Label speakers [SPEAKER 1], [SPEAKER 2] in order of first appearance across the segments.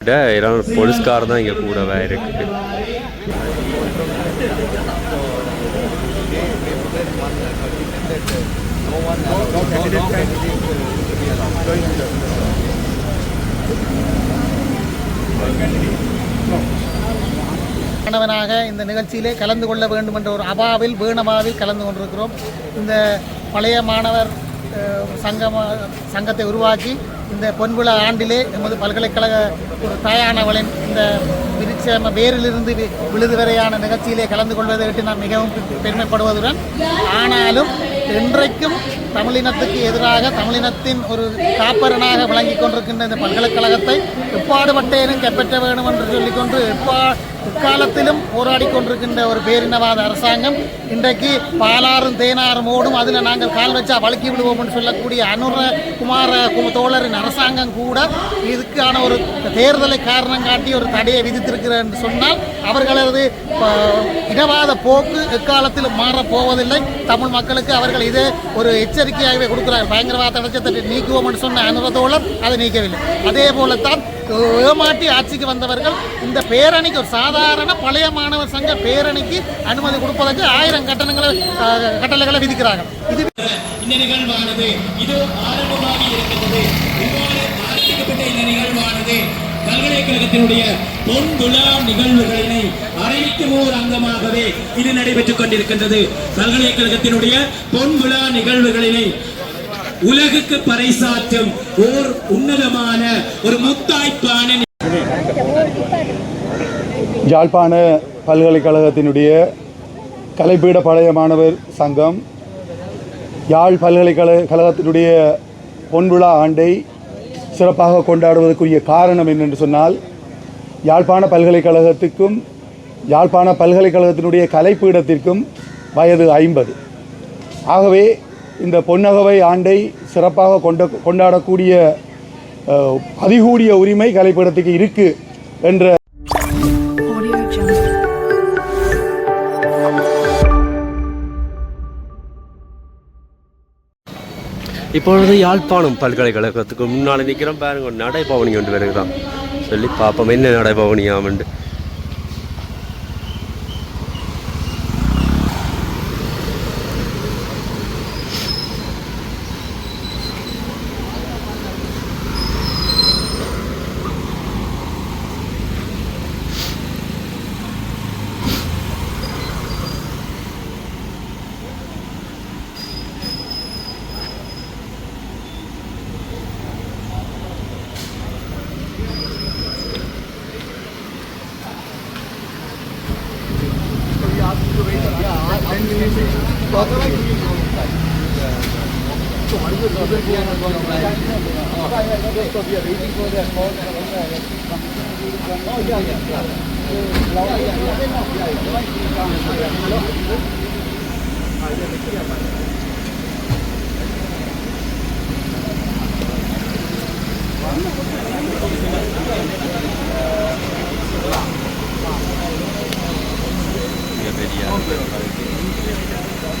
[SPEAKER 1] விட இடம் போலீஸ்கார் தான் இங்கே கூடவே இருக்குது
[SPEAKER 2] மாணவனாக இந்த நிகழ்ச்சியிலே கலந்து கொள்ள வேண்டும் என்ற ஒரு அபாவில் வீணமாவில் கலந்து கொண்டிருக்கிறோம். இந்த பழைய மாணவர் சங்கம் சங்கத்தை உருவாக்கி இந்த பொன்விழா ஆண்டிலே எமது பல்கலைக்கழக ஒரு தாயானவளின் இந்த விருட்சம வேரிலிருந்து வி- விழுது வரையான நிகழ்ச்சியிலே கலந்து கொள்வதை விட்டு நான் மிகவும் பெ- பெருமைப்படுவதுடன் ஆனாலும் இன்றைக்கும் தமிழினத்துக்கு எதிராக தமிழினத்தின் ஒரு காப்பரனாக விளங்கிக் கொண்டிருக்கின்ற இந்த பல்கலைக்கழகத்தை எப்பாடுபட்டேனும் கைப்பற்ற வேண்டும் என்று சொல்லிக்கொண்டு எப்பா எக்காலத்திலும் போராடி கொண்டிருக்கின்ற ஒரு பேரினவாத அரசாங்கம் இன்றைக்கு பாலாறும் தேனாறும் ஓடும். அதில் நாங்கள் கால் வச்சா வழுக்கி விடுவோம்னு சொல்லக்கூடிய அனுர குமார கு- தோழரின் அரசாங்கம் கூட இதுக்கான ஒரு தேர்தலை காரணம் காட்டி ஒரு தடையை விதித்திருக்கிறார் என்று சொன்னால் அவர்களது இனவாத போக்கு எக்காலத்திலும் மாறப் போவதில்லை தமிழ் மக்களுக்கு அவர்கள் இதே ஒரு எச்சரிக்கையாகவே கொடுக்கிறார்கள். பயங்கரவாத தடச்சத்தை நீக்குவோம் என்று சொன்ன அனுர தோழர் அதை நீக்கவில்லை. அதே போலத்தான் ஏமாற்றி ஆட்சிக்கு வந்தவர்கள் இந்த பேரணிக்கு ஒரு சாதாரண பழைய மாணவர் சங்க பேரணிக்கு அனுமதி கொடுப்பதற்கு ஆயிரம் கட்டணங்களை கட்டளைகளை விதிக்கிறார்கள். இது
[SPEAKER 3] இந்த நிகழ்வானது இது ஆரம்பமாக இருக்கிறது இவ்வாறு ஆரம்பிக்கப்பட்ட இந்த நிகழ்வானது பல்கலைக்கழகத்தினுடைய பொன் விழா நிகழ்வுகளினை அறிவிக்கும் ஓர் அங்கமாகவே இது நடைபெற்றுக் கொண்டிருக்கின்றது. பல்கலைக்கழகத்தினுடைய பொன் விழா நிகழ்வுகளினை உலகுக்கு பறைசாற்றும் ஓர் உன்னதமான ஒரு முத்தாய்ப்பான
[SPEAKER 4] யாழ்ப்பாண பல்கலைக்கழகத்தினுடைய கலைப்பீட பழைய மாணவர் சங்கம் யாழ் பல்கலைக்கழக கழகத்தினுடைய பொன்விழா ஆண்டை சிறப்பாக கொண்டாடுவதற்குரிய காரணம் என்னென்று சொன்னால் யாழ்ப்பாண பல்கலைக்கழகத்துக்கும் யாழ்ப்பாண பல்கலைக்கழகத்தினுடைய கலைப்பீடத்திற்கும் வயது ஐம்பது. ஆகவே இந்த பொன்னகவை ஆண்டை சிறப்பாக கொண்ட கொண்டாடக்கூடிய அதிகூடிய உரிமை கலைப்பீடத்துக்கு இருக்குது என்ற.
[SPEAKER 1] இப்பொழுது யாழ்ப்பாணம் பல்கலைக்கழகத்துக்கு முன்னால் நிற்கிறோம் பாருங்க நடைபவனி கொண்டு வருகிறான் சொல்லி பார்ப்போம் என்ன நடைபவனியாமண்டு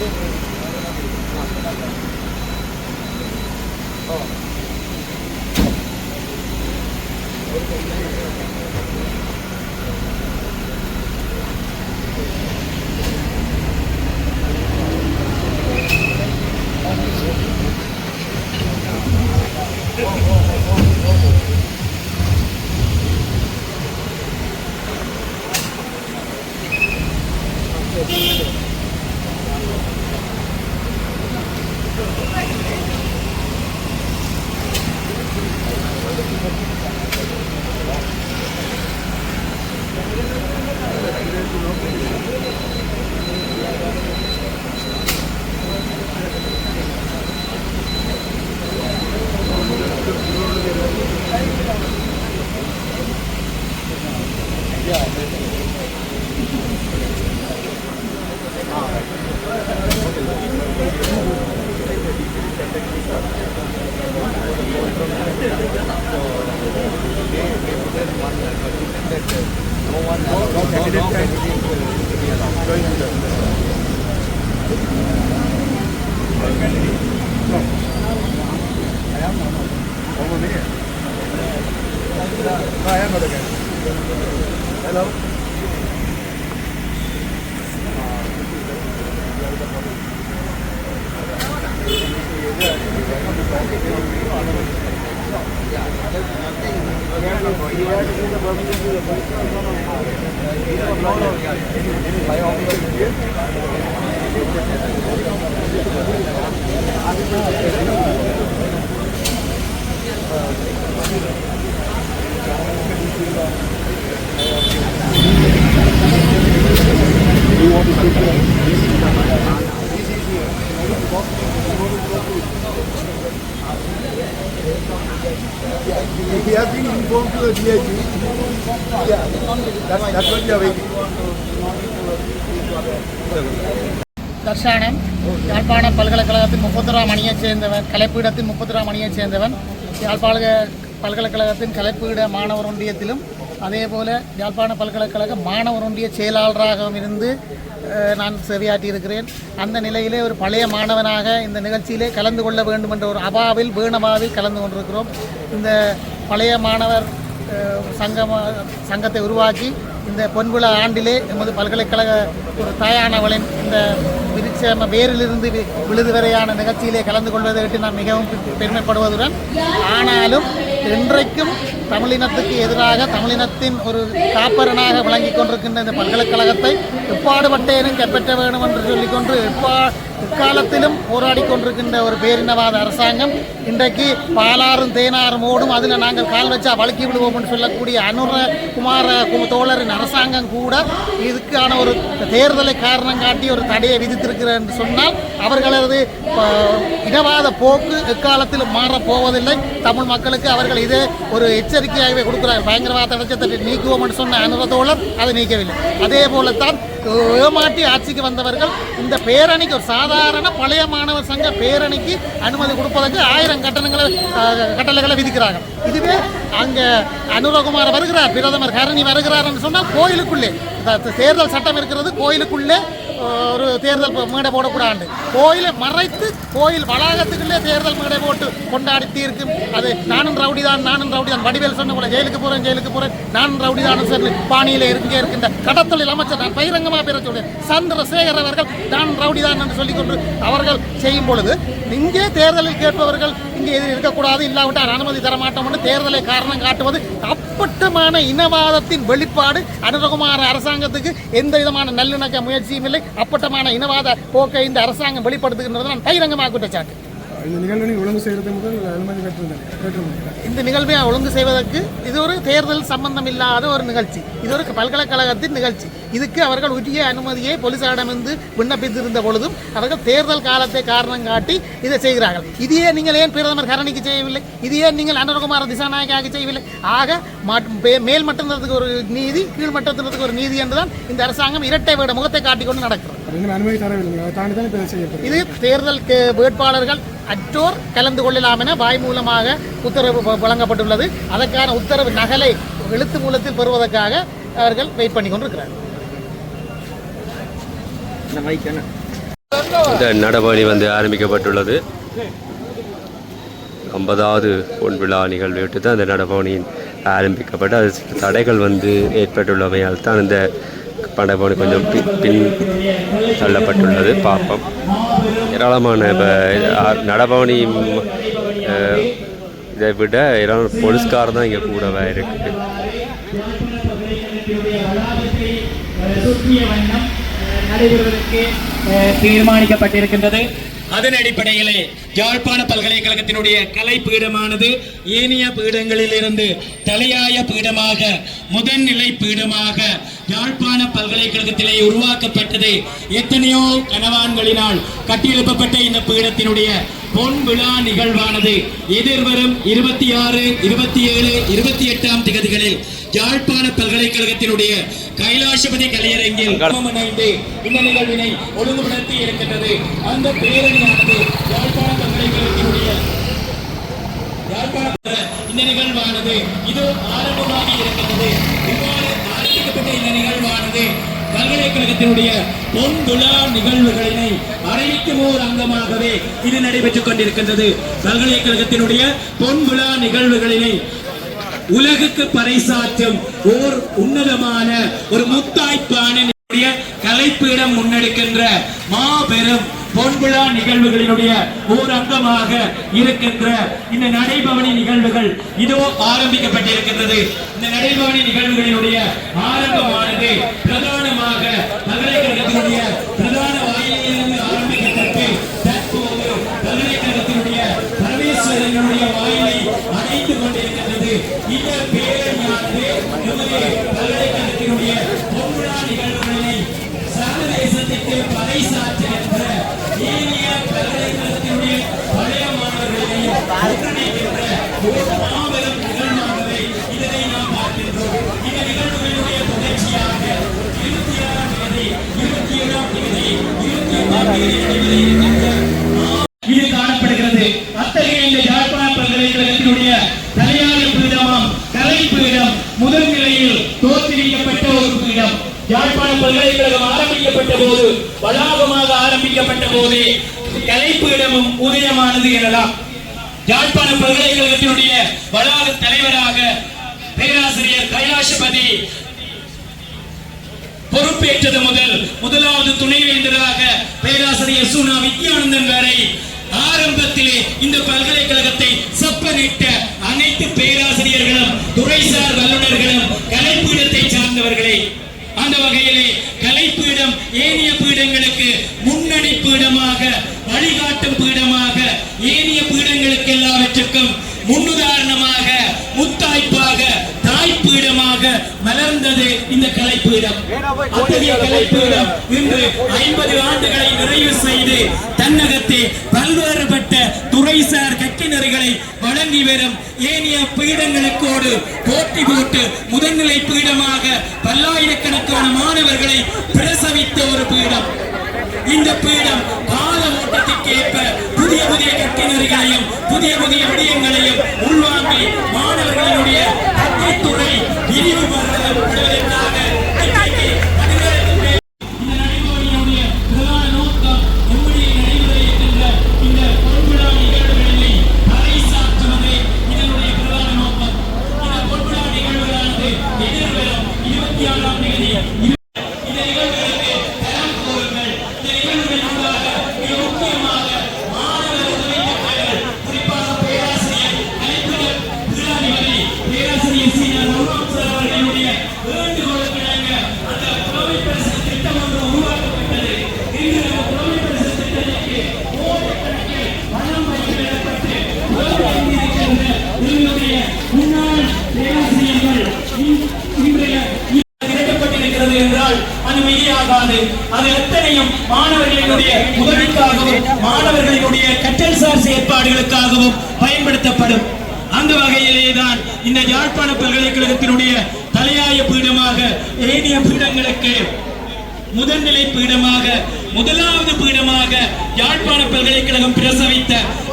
[SPEAKER 5] Oh. Hello. Informed to. Yeah, that's, that's what we are waiting.
[SPEAKER 2] தர்ஷானம் Yazhpanam பல்கலைக்கழகத்தின் முப்பத்தொராம் அணியைச் சேர்ந்தவன் கலைப்பீடத்தின் முப்பத்தொராம் அணியைச் சேர்ந்தவன் யாழ்ப்பாண பல்கலைக்கழகத்தின் கலைப்பீட மாணவர் ஒன்றியத்திலும் அதேபோல யாழ்ப்பாண பல்கலைக்கழக மாணவர் ஒன்றிய செயலாளராகவும் இருந்து நான் செவியாற்றியிருக்கிறேன் அந்த நிலையிலே ஒரு பழைய மாணவனாக இந்த நிகழ்ச்சியிலே கலந்து கொள்ள வேண்டும் என்ற ஒரு அபாவில் வீணபாவில் கலந்து கொண்டிருக்கிறோம் இந்த பழைய மாணவர் சங்கம சங்கத்தை உருவாக்கி இந்த பொன்விழா ஆண்டிலே எமது பல்கலைக்கழக ஒரு தாயானவளின் இந்த விருட்சம வேரிலிருந்து வி- விழுது வரையான நிகழ்ச்சியிலே கலந்து கொள்வதை விட்டு நான் மிகவும் பெ- பெருமைப்படுவதுடன் ஆனாலும் இன்றைக்கும் தமிழினத்துக்கு எதிராக தமிழினத்தின் ஒரு காப்பரனாக விளங்கிக் கொண்டிருக்கின்ற இந்த பல்கலைக்கழகத்தை எப்பாடுபட்டேனும் கைப்பற்ற வேண்டும் என்று சொல்லிக்கொண்டு எப்பா எக்காலத்திலும் போராடி கொண்டிருக்கின்ற ஒரு பேரினவாத அரசாங்கம் இன்றைக்கு பாலாறும் தேனாறும் ஓடும். அதில் நாங்கள் கால் வச்சா வழுக்கி விடுவோம்னு சொல்லக்கூடிய அனுர குமார கு- தோழரின் அரசாங்கம் கூட இதுக்கான ஒரு தேர்தலை காரணம் காட்டி ஒரு தடையை விதித்திருக்கிறார் என்று சொன்னால் அவர்களது இனவாத போக்கு எக்காலத்திலும் மாறப் போவதில்லை தமிழ் மக்களுக்கு அவர்கள் இதே ஒரு எச்சரிக்கையாகவே கொடுக்கிறார்கள். பயங்கரவாத அடைச்சத்தை நீக்குவோம் என்று சொன்ன அனுர தோழர் அதை நீக்கவில்லை. அதே போலத்தான் ஏமாற்றி ஆட்சிக்கு வந்தவர்கள் இந்த பேரணிக்கு ஒரு சாதாரண பழைய மாணவர் சங்க பேரணிக்கு அனுமதி கொடுப்பதற்கு ஆயிரம் கட்டணங்களை கட்டளைகளை விதிக்கிறார்கள். இதுவே அங்கே அனுரகுமார் வருகிறார் பிரதமர் கரணி வருகிறார் என்று சொன்னால் கோயிலுக்குள்ளே. தேர்தல் சட்டம் இருக்கிறது கோயிலுக்குள்ளே ஒரு தேர்தல் மேடை போடக்கூடாது. கோயிலை மறைத்து கோயில் வளாகத்துக்குள்ளே தேர்தல் மேடை போட்டு கொண்டாடி தீர்க்கும். அது நானும் ரவுடி தான் நானும் ரவுடி தான். வடிவேல் சொன்ன போல ஜெயிலுக்கு போகிறேன் ஜெயிலுக்கு போகிறேன் நானும் ரவுடி தான் சொல்லி பாணியில் இருக்க இருக்கின்ற கடத்தொழில் அமைச்சர் நான் பகிரங்கமாக பேர சொல்கிறேன் சந்திரசேகர் அவர்கள் நான் ரவுடி தான் என்று சொல்லிக்கொண்டு அவர்கள் செய்யும் பொழுது இங்கே தேர்தலில் கேட்பவர்கள் இங்கே இது இருக்கக்கூடாது இல்லாவிட்டால் அனுமதி தர மாட்டோம் என்று தேர்தலை காரணம் காட்டுவது அப்பட்டமான இனவாதத்தின் வெளிப்பாடு அனுரகுமார அரசாங்கத்துக்கு எந்த விதமான நல்லிணக்க முயற்சியும் இல்லை. அப்பட்டமான இனவாத போக்கை இந்த அரசாங்கம் வெளிப்படுத்துகின்றது நான் பகிரங்கமாக குற்றச்சாட்டு.
[SPEAKER 6] இந்த நிகழ்வை நீங்கள் ஒழுங்கு செய்கிறது முதல் அனுமதி பெற்றிருந்தேன்
[SPEAKER 2] இந்த நிகழ்வை ஒழுங்கு செய்வதற்கு இது ஒரு தேர்தல் சம்பந்தம் இல்லாத ஒரு நிகழ்ச்சி. இது ஒரு பல்கலைக்கழகத்தின் நிகழ்ச்சி. இதுக்கு அவர்கள் உரிய அனுமதியை போலீசாரிடமிருந்து விண்ணப்பித்திருந்த பொழுதும் அவர்கள் தேர்தல் காலத்தை காரணம் காட்டி இதை செய்கிறார்கள். இதையே நீங்கள் ஏன் பிரதமர் கரணிக்கு செய்யவில்லை? இதையே நீங்கள் அனுரகுமார திசாநாயக்காக செய்யவில்லை? ஆக மேல் மட்டத்தினத்துக்கு ஒரு நீதி கீழ் மட்டத்தினத்துக்கு ஒரு நீதி என்றுதான் இந்த அரசாங்கம் இரட்டை வேட முகத்தை காட்டிக்கொண்டு நடக்கிறது.
[SPEAKER 6] இதை
[SPEAKER 2] தேர்தல் வேட்பாளர்கள் அற்றோர் கலந்து கொள்ளலாம் என வாய் மூலமாக உத்தரவு வழங்கப்பட்டுள்ளது. அதற்கான உத்தரவு நகலை எழுத்து மூலத்தில் பெறுவதற்காக அவர்கள் வெயிட் பண்ணி கொண்டிருக்கிறார்கள்.
[SPEAKER 1] இந்த நடவணி வந்து ஆரம்பிக்கப்பட்டுள்ளது. ஐம்பதாவது பொன் விழா நிகழ்வையிட்டு தான் இந்த நடவணியின் ஆரம்பிக்கப்பட்டு அது சில தடைகள் வந்து ஏற்பட்டுள்ளமையால் தான் இந்த படபவனி கொஞ்சம் பின் பின் தள்ளப்பட்டுள்ளது. பார்ப்போம். ஏராளமான இப்போ நடபவனி இதை விட ஏராளமான போலீஸ்கார் தான் இங்கே கூடவே இருக்குது
[SPEAKER 3] நடைபெறுவதற்கு தீர்மானிக்கப்பட்டிருக்கின்றது. அதன் அடிப்படையிலே யாழ்ப்பாண பல்கலைக்கழகத்தினுடைய கலை பீடமானது ஏனைய பீடங்களில் இருந்து தலையாய பீடமாக முதன்நிலை பீடமாக யாழ்ப்பாண பல்கலைக்கழகத்திலே உருவாக்கப்பட்டது எத்தனையோ கனவான்களினால் கட்டியெழுப்பப்பட்ட இந்த பீடத்தினுடைய பொன் விழா நிகழ்வானது எதிர்வரும் இருபத்தி ஆறு இருபத்தி ஏழு இருபத்தி எட்டாம் திகதிகளில் யாழ்ப்பாண பல்கலைக்கழகத்தினுடைய கைலாசபதி கலையரங்கில் இணைந்து இந்த நிகழ்வினை ஒழுங்குபடுத்தி இருக்கின்றது. அந்த பேரணியானது யாழ்ப்பாண பல்கலைக்கழகத்தினுடைய யாழ்ப்பாண இந்த நிகழ்வானது இது ஆரம்பமாகி இருக்கின்றது. ஆரம்பிக்கப்பட்ட இந்த நிகழ்வானது பல்கலைக்கழகத்தினுடைய பொன் விழா நிகழ்வுகளினை அறிவிக்கும் ஓர் அங்கமாகவே இது நடைபெற்றுக் கொண்டிருக்கின்றது. பல்கலைக்கழகத்தினுடைய பொன் விழா நிகழ்வுகளினை உலகுக்கு பறைசாற்றும் ஓர் உன்னதமான ஒரு முத்தாய்ப்பான கலைப்பீடம் முன்னெடுக்கின்ற மாபெரும் பொன்விழா நிகழ்வுகளினுடைய ஓர் அங்கமாக இருக்கின்ற இந்த நடைபவனி நிகழ்வுகள் இதோ ஆரம்பிக்கப்பட்டிருக்கின்றது. இந்த நடைபவனி நிகழ்வுகளினுடைய ஆரம்பமானது பிரதானமாக பல்கலைக்கழகத்தினுடைய பிரதான வாயிலிருந்து ஆரம்பிக்கப்பட்டு தற்போது பல்கலைக்கழகத்தினுடைய பரமேஸ்வரனுடைய வாயிலை அடைந்து கொண்டிருக்கின்றது. இந்த பேரணியானது நமது பல்கலைக்கழகத்தினுடைய பொன்விழா நிகழ்வுகளை சர்வதேசத்திற்கு பறைசாற்ற பழைய மாணவர்களையும் ஒன்றிணைக்கின்ற ஒரு மாபெரும் நிகழ்வாகவே இதனை நாம் பார்க்கின்றோம் இந்த நிகழ்வுகளுடைய தொடர்ச்சியாக இருபத்தி ஆறாம் தேதி இருபத்தி ஏழாம் தேதி இருபத்தி எட்டாம் தேதி நடைபெற இருக்கின்ற இது காணப்படுகிறது அத்தகைய இந்த யாழ்ப்பாண பல்கலைக்கழகத்தினுடைய தலையாய பீடமாம் கலை பீடம் முதல் நிலையில் தோற்றுவிக்கப்பட்ட ஒரு பீடம் யாழ்ப்பாண பல்கலைக்கழகம் ஆரம்பிக்கப்பட்ட போது வளாகமாக ஆரம்பிக்கப்பட்ட போதே கலைப்பீடமும் உதயமானது எனலாம் யாழ்ப்பாண பல்கலைக்கழகத்தினுடைய வளாக தலைவராக பேராசிரியர் கைலாசபதி பொறுப்பேற்றது முதல் முதலாவது துணைவேந்தராக பேராசிரியர் சுனா வித்யானந்தன் வரை ஆரம்பத்திலே இந்த பல்கலைக்கழகத்தை செப்பனிட்ட அனைத்து பேராசிரியர்களும் துறைசார் வல்லுநர்களும் கலைப்பீடத்தை சார்ந்தவர்களே அந்த வகையிலே கலைப்பீடம் ஏனைய பீடங்களுக்கு முன்னணி பீடமாக வழிகாட்டும் பீடமாக ஏனைய பீடங்களுக்கு எல்லாவற்றுக்கும் முன்னுதாரணமாக முத்தாய்ப்பாக தாய்ப்பீடமாக மலர்ந்தது இந்த கலைப்பீடம். அத்தகைய கலைப்பீடம் இன்று ஐம்பது ஆண்டுகளை நிறைவு செய்து தன்னகத்தை பல்வேறுபட்ட இறங்கி வரும் ஏனைய பீடங்களுக்கோடு போட்டி போட்டு முதல்நிலை பீடமாக பல்லாயிரக்கணக்கான மாணவர்களை பிரசவித்த ஒரு பீடம். இந்த பீடம் செயல்பாடுகளுக்காகவும் பயன்படுத்தப்படும். அந்த வகையிலேதான் இந்த யாழ்ப்பாண பல்கலைக்கழகத்தினுடைய தலையாய பீடமாக ஏனைய பீடங்களுக்கு முதல்நிலை பீடமாக முதலாவது பீடமாக யாழ்ப்பாண பல்கலைக்கழகம் பிரசவித்த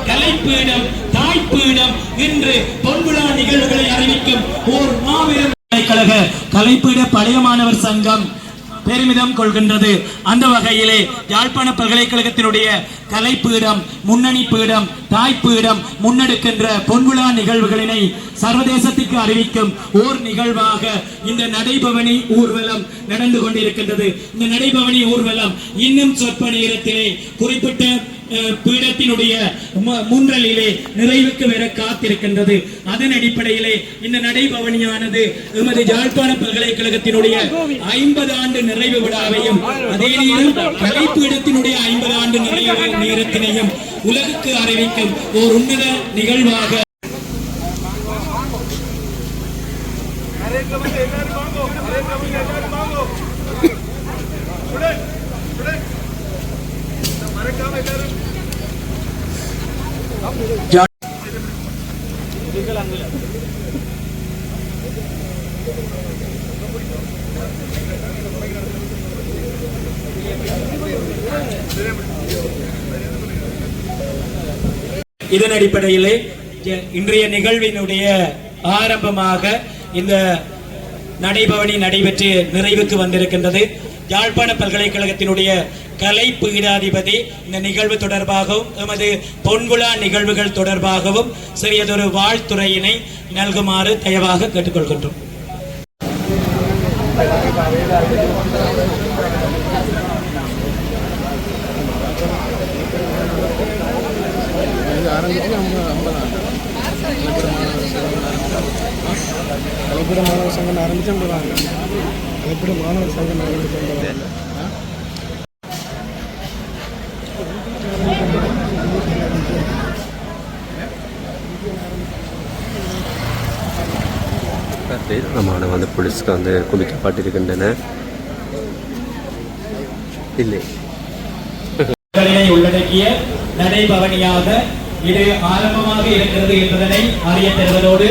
[SPEAKER 3] கலைப்பீடம் தாய்ப்பீடம் இன்று பொன்விழா நிகழ்வுகளை அறிவிக்கும் ஓர் மாபெரும் பல்கலைக்கழக கலைப்பீட பழைய மாணவர் சங்கம் பெருமிதம் கொள்கின்றது. அந்த வகையிலே யாழ்ப்பாண பல்கலைக்கழகத்தினுடைய கலைப்பீடம் முன்னணி பீடம் தாய்ப்பீடம் முன்னெடுக்கின்ற பொன்விழா நிகழ்வுகளினை சர்வதேசத்திற்கு அறிவிக்கும் ஓர் நிகழ்வாக இந்த நடைபவனி ஊர்வலம் நடந்து கொண்டிருக்கின்றது. இந்த நடைபவனி ஊர்வலம் இன்னும் சொற்ப நேரத்திலே குறிப்பிட்ட பீடத்தினுடைய முன்றலிலே நிறைவுக்கு வர காத்திருக்கின்றது. அதன் அடிப்படையிலே இந்த நடைபவனியானது எமது யாழ்ப்பாண பல்கலைக்கழகத்தினுடைய ஐம்பது ஆண்டு நிறைவு விழாவையும் அதே நேரம் கலைப்பீடத்தினுடைய ஐம்பது ஆண்டு நிறைவு நேரத்தினையும் உலகுக்கு அறிவிக்கும் ஓர் உன்னத நிகழ்வாக இதன் அடிப்படையிலே இன்றைய நிகழ்வினுடைய ஆரம்பமாக இந்த நடைபவனி நடைபெற்று நிறைவுக்கு வந்திருக்கின்றது. யாழ்ப்பாண பல்கலைக்கழகத்தினுடைய கலை பீடாதிபதி இந்த நிகழ்வு தொடர்பாகவும் எமது பொன்விழா நிகழ்வுகள் தொடர்பாகவும் சிறியதொரு வாழ்த்துறையினை நல்குமாறு தயவாக கேட்டுக்கொள்கின்றோம்.
[SPEAKER 6] கலைப்பிட மாணவர் சங்கம் ஆரம்பிச்சுன்றாங்க கலைப்பிட மாணவர் சங்கம் ஆரம்பிச்சுன்றாங்க
[SPEAKER 1] ஏராளமான வந்து போலீஸ்க்கு வந்து குளிக்கப்பட்டிருக்கின்றன இல்லை.
[SPEAKER 3] உள்ளடக்கிய நடைபவனியாக இது ஆரம்பமாக இருக்கிறது என்பதனை அறிய தருவதோடு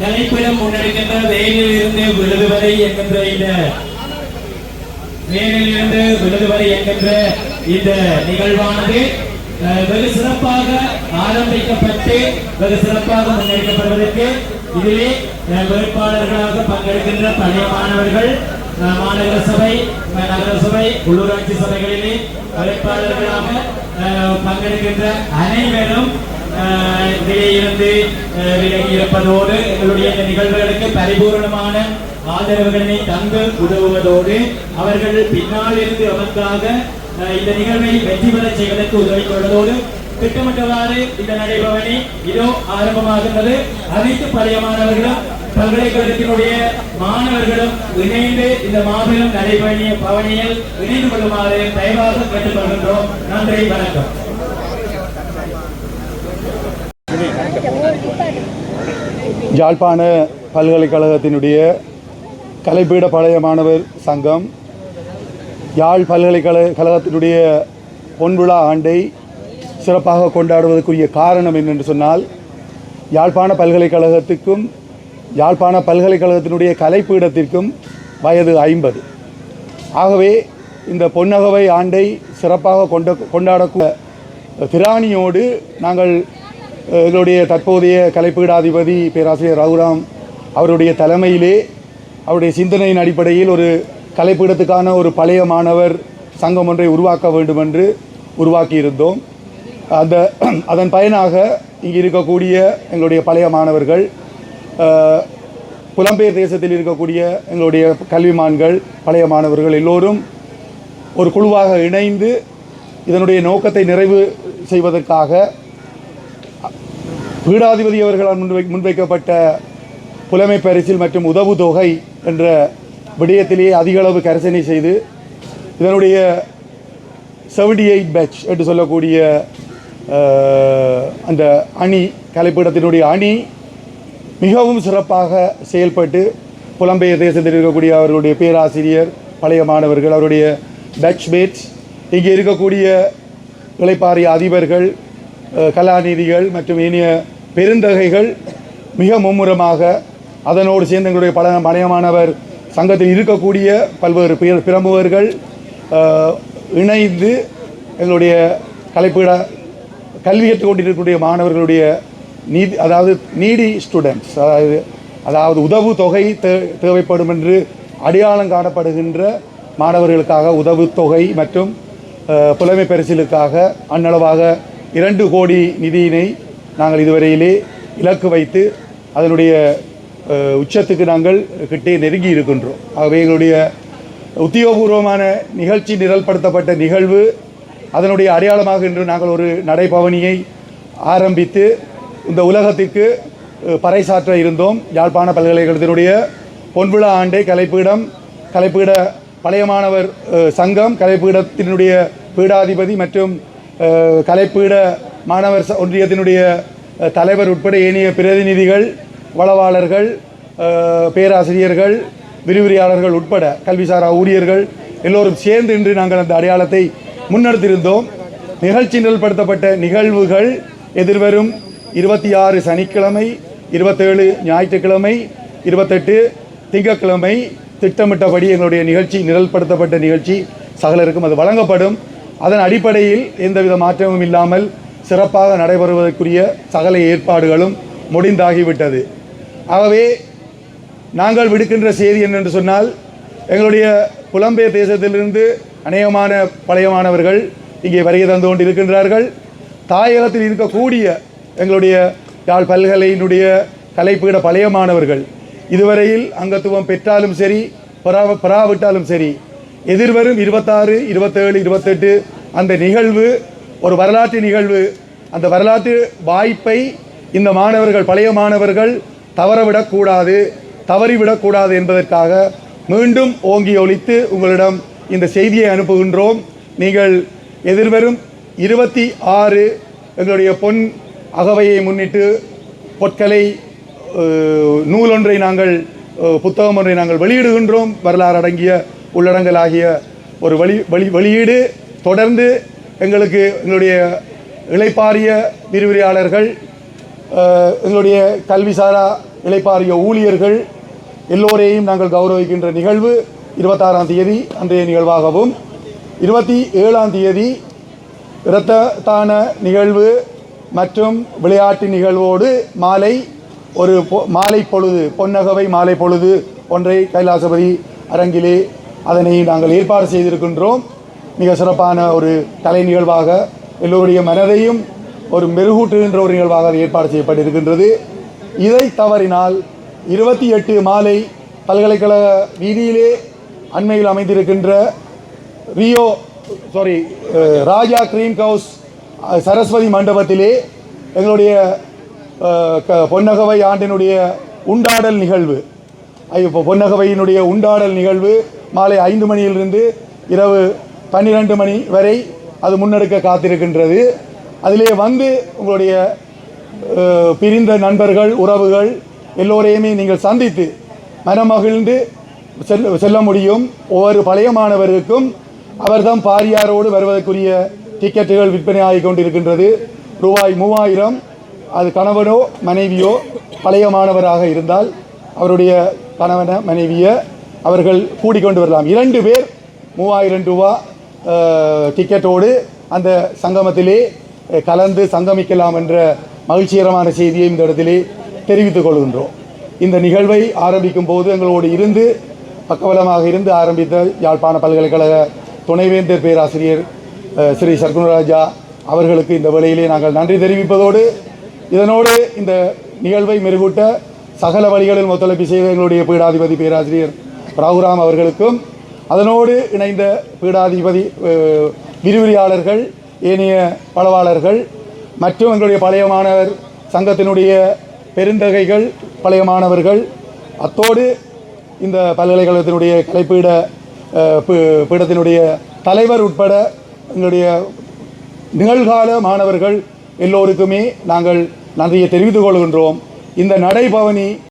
[SPEAKER 3] தலைப்பிடம் முன்னெடுக்கின்ற வேலில் இருந்து விழுதுவரை என்கின்ற இந்த வேலில் இருந்து விழுதுவரை என்கின்ற இந்த நிகழ்வானது வெகு சிறப்பாக ஆரம்பிக்கப்பட்டு வெகு சிறப்பாக முன்னெடுக்கப்படுவதற்கு இதிலே வேட்பாளர்களாக பங்கெடுக்கின்ற பழைய மாணவர்கள் மாநகர சபை நகர சபை உள்ளூராட்சி சபைகளிலே வேட்பாளர்களாக பங்கெடுக்கின்ற அனைவரும் இதிலே இருந்து அஹ், விலகி இருப்பதோடு எங்களுடைய இந்த நிகழ்வுகளுக்கு பரிபூர்ணமான ஆதரவுகளை தந்து உதவுவதோடு அவர்கள் பின்னால் இருந்து அவருக்காக இந்த நிகழ்வை வெற்றி பெற செய்வதற்கு உதவி கொள்வதோடு திட்டமிட்டவாறு இந்த நடைபவனி இதோ ஆரம்பமாகின்றது. அனைத்து பழைய மாணவர்களும் பல்கலைக்கழகத்தினுடைய மாணவர்களும் இணைந்து இந்த மாபெரும் நடைபயணிய பவனியில் இணைந்து கொள்ளுமாறு தயவாக கேட்டுக்கொள்கின்றோம். நன்றி வணக்கம்.
[SPEAKER 4] யாழ்ப்பாண பல்கலைக்கழகத்தினுடைய கலைப்பீட பழைய மாணவர் சங்கம் யாழ் பல்கலைக்கழக கழகத்தினுடைய பொன்விழா ஆண்டை சிறப்பாக கொண்டாடுவதற்குரிய காரணம் என்னென்று சொன்னால் யாழ்ப்பாண பல்கலைக்கழகத்துக்கும் யாழ்ப்பாண பல்கலைக்கழகத்தினுடைய கலைப்பீடத்திற்கும் வயது ஐம்பது. ஆகவே இந்த பொன்னகவை ஆண்டை சிறப்பாக கொண்ட கொண்டாடக்கூடிய திராணியோடு நாங்கள் எங்களுடைய தற்போதைய கலைப்பீடாதிபதி பேராசிரியர் ரகுராம் அவருடைய தலைமையிலே அவருடைய சிந்தனையின் அடிப்படையில் ஒரு கலைப்பீடத்துக்கான ஒரு பழைய மாணவர் சங்கம் ஒன்றை உருவாக்க வேண்டும் என்று உருவாக்கியிருந்தோம். அந்த அதன் பயனாக இங்கே இருக்கக்கூடிய எங்களுடைய பழைய மாணவர்கள் புலம்பெயர் தேசத்தில் இருக்கக்கூடிய எங்களுடைய கல்விமான்கள் பழைய மாணவர்கள் எல்லோரும் ஒரு குழுவாக இணைந்து இதனுடைய நோக்கத்தை நிறைவு செய்வதற்காக பீடாதிபதி அவர்களால் முன்வை முன்வைக்கப்பட்ட புலமை பரிசில் மற்றும் தொகை என்ற விடயத்திலேயே அதிக அளவு கரிசனை செய்து இதனுடைய செவன்டி எயிட் பேட்ச் என்று சொல்லக்கூடிய அந்த அணி கலைப்பீடத்தினுடைய அணி மிகவும் சிறப்பாக செயல்பட்டு புலம்பெயர் தேசத்தில் இருக்கக்கூடிய அவர்களுடைய பேராசிரியர் பழைய மாணவர்கள் அவருடைய பேட்ச்மேட்ஸ் இங்கே இருக்கக்கூடிய இளைப்பாறிய அதிபர்கள் கலாநிதிகள் மற்றும் இனிய பெருந்தகைகள் மிக மும்முரமாக அதனோடு சேர்ந்து எங்களுடைய பல பழைய மாணவர் சங்கத்தில் இருக்கக்கூடிய பல்வேறு பிற பிரமுகர்கள் இணைந்து எங்களுடைய கலைப்பீட கல்வி கற்றுக் கொண்டிருக்கக்கூடிய மாணவர்களுடைய நீதி அதாவது நீடி ஸ்டூடெண்ட்ஸ் அதாவது அதாவது உதவு தொகை தே தேவைப்படும் என்று அடையாளம் காணப்படுகின்ற மாணவர்களுக்காக உதவுத்தொகை மற்றும் புலமை பரிசிலுக்காக அன்னளவாக இரண்டு கோடி நிதியினை நாங்கள் இதுவரையிலே இலக்கு வைத்து அதனுடைய உச்சத்துக்கு நாங்கள் கிட்டே நெருங்கி இருக்கின்றோம். ஆகவே எங்களுடைய உத்தியோகபூர்வமான நிகழ்ச்சி நிரல்படுத்தப்பட்ட நிகழ்வு அதனுடைய அடையாளமாக இன்று நாங்கள் ஒரு நடைபவனியை ஆரம்பித்து இந்த உலகத்திற்கு பறைசாற்ற இருந்தோம். யாழ்ப்பாண பல்கலைக்கழகத்தினுடைய பொன்விழா ஆண்டை கலைப்பீடம் கலைப்பீட பழைய மாணவர் சங்கம் கலைப்பீடத்தினுடைய பீடாதிபதி மற்றும் கலைப்பீட மாணவர் ச- ஒன்றியத்தினுடைய தலைவர் உட்பட ஏனைய பிரதிநிதிகள் வளவாளர்கள் பேராசிரியர்கள் விரிவுரையாளர்கள் உட்பட கல்விசாரா ஊழியர்கள் எல்லோரும் சேர்ந்து இன்று நாங்கள் அந்த அடையாளத்தை முன்னெடுத்திருந்தோம். நிகழ்ச்சி நிரல்படுத்தப்பட்ட நிகழ்வுகள் எதிர்வரும் இருபத்தி ஆறு சனிக்கிழமை இருபத்தேழு ஞாயிற்றுக்கிழமை இருபத்தெட்டு திங்கக்கிழமை திட்டமிட்டபடி எங்களுடைய நிகழ்ச்சி நிரல்படுத்தப்பட்ட நிகழ்ச்சி சகலருக்கும் அது வழங்கப்படும். அதன் அடிப்படையில் எந்தவித மாற்றமும் இல்லாமல் சிறப்பாக நடைபெறுவதற்குரிய சகல ஏற்பாடுகளும் முடிந்தாகிவிட்டது. ஆகவே நாங்கள் விடுக்கின்ற செய்தி என்னென்று சொன்னால் எங்களுடைய புலம்பெயர் தேசத்திலிருந்து அநேகமான பழைய மாணவர்கள் இங்கே வருகை தந்து கொண்டு இருக்கின்றார்கள் தாயகத்தில் இருக்கக்கூடிய எங்களுடைய யாழ் பல்கலையினுடைய கலைப்பீட பழைய மாணவர்கள் இதுவரையில் அங்கத்துவம் பெற்றாலும் சரி பெறா பெறாவிட்டாலும் சரி எதிர்வரும் இருபத்தாறு இருபத்தேழு இருபத்தெட்டு அந்த நிகழ்வு ஒரு வரலாற்று நிகழ்வு அந்த வரலாற்று வாய்ப்பை இந்த மாணவர்கள் பழைய மாணவர்கள் தவறவிடக்கூடாது தவறிவிடக்கூடாது என்பதற்காக மீண்டும் ஓங்கி ஒழித்து உங்களிடம் இந்த செய்தியை அனுப்புகின்றோம். நீங்கள் எதிர்வரும் இருபத்தி ஆறு எங்களுடைய பொன் அகவையை முன்னிட்டு பொற்கலை நூலொன்றை நாங்கள் புத்தகம் ஒன்றை நாங்கள் வெளியிடுகின்றோம். வரலாறு அடங்கிய உள்ளடங்கலாகிய ஒரு வழி வழி வெளியீடு. தொடர்ந்து எங்களுக்கு எங்களுடைய இளைப்பாரிய விரிவுரையாளர்கள் எங்களுடைய கல்விசாரா இழைப்பாரிய ஊழியர்கள் எல்லோரையும் நாங்கள் கௌரவிக்கின்ற நிகழ்வு இருபத்தாறாம் தேதி அன்றைய நிகழ்வாகவும் இருபத்தி ஏழாம் தேதி இரத்த தான நிகழ்வு மற்றும் விளையாட்டு நிகழ்வோடு மாலை ஒரு பொ- மாலை பொழுது பொன்னகவை மாலை பொழுது ஒன்றை கைலாசபதி அரங்கிலே அதனை நாங்கள் ஏற்பாடு செய்திருக்கின்றோம். மிக சிறப்பான ஒரு கலை நிகழ்வாக எல்லோருடைய மனதையும் ஒரு மெருகூட்டுகின்ற ஒரு நிகழ்வாக அது ஏற்பாடு செய்யப்பட்டிருக்கின்றது. இதை தவறினால் இருபத்தி எட்டு மாலை பல்கலைக்கழக வீதியிலே அண்மையில் அமைந்திருக்கின்ற Rio Sari Raja cream house Saraswathi மண்டபத்திலே எங்களுடைய க- பொன்னகவை ஆண்டினுடைய உண்டாடல் நிகழ்வு ஐ- இப்போ பொன்னகவையினுடைய உண்டாடல் நிகழ்வு மாலை ஐந்து மணியிலிருந்து இரவு பன்னிரண்டு மணி வரை அது முன்னெடுக்க காத்திருக்கின்றது. அதிலே வந்து உங்களுடைய பிரிந்த நண்பர்கள் உறவுகள் எல்லோரையுமே நீங்கள் சந்தித்து மனமகிழ்ந்து செல்ல செல்ல முடியும். ஒவ்வொரு பழைய மாணவருக்கும் அவர்தான் பாரியாரோடு வருவதற்குரிய டிக்கெட்டுகள் விற்பனை ஆகி கொண்டிருக்கின்றது ரூபாய் மூவாயிரம். அது கணவனோ மனைவியோ பழைய மாணவராக இருந்தால் அவருடைய கணவன மனைவியை அவர்கள் கூடிக்கொண்டு வரலாம். இரண்டு பேர் மூவாயிரம் ரூபா டிக்கெட்டோடு அந்த சங்கமத்திலே கலந்து சங்கமிக்கலாம் என்ற மகிழ்ச்சிகரமான செய்தியை இந்த இடத்திலே தெரிவித்துக் கொள்கின்றோம். இந்த நிகழ்வை ஆரம்பிக்கும் போது எங்களோடு இருந்து பக்கபலமாக இருந்து ஆரம்பித்த யாழ்ப்பாண பல்கலைக்கழக துணைவேந்தர் பேராசிரியர் ஸ்ரீ சர்க்குணராஜா அவர்களுக்கு இந்த வேளையிலே நாங்கள் நன்றி தெரிவிப்பதோடு இதனோடு இந்த நிகழ்வை மெருகூட்ட சகல வழிகளில் ஒத்துழைப்பு செய்த எங்களுடைய பீடாதிபதி பேராசிரியர் ராகுராம் அவர்களுக்கும் அதனோடு இணைந்த பீடாதிபதி அஹ், விரிவுரையாளர்கள் ஏனைய பலவாளர்கள் மற்றும் எங்களுடைய பழைய மாணவர் சங்கத்தினுடைய பெருந்தகைகள் பழைய மாணவர்கள் அத்தோடு இந்த பல்கலைக்கழகத்தினுடைய கலைப்பீட பீடத்தினுடைய தலைவர் உட்பட எங்களுடைய நிகழ்கால மாணவர்கள் எல்லோருக்குமே நாங்கள் நன்றியை தெரிவித்துக் கொள்கின்றோம். இந்த நடைபவனி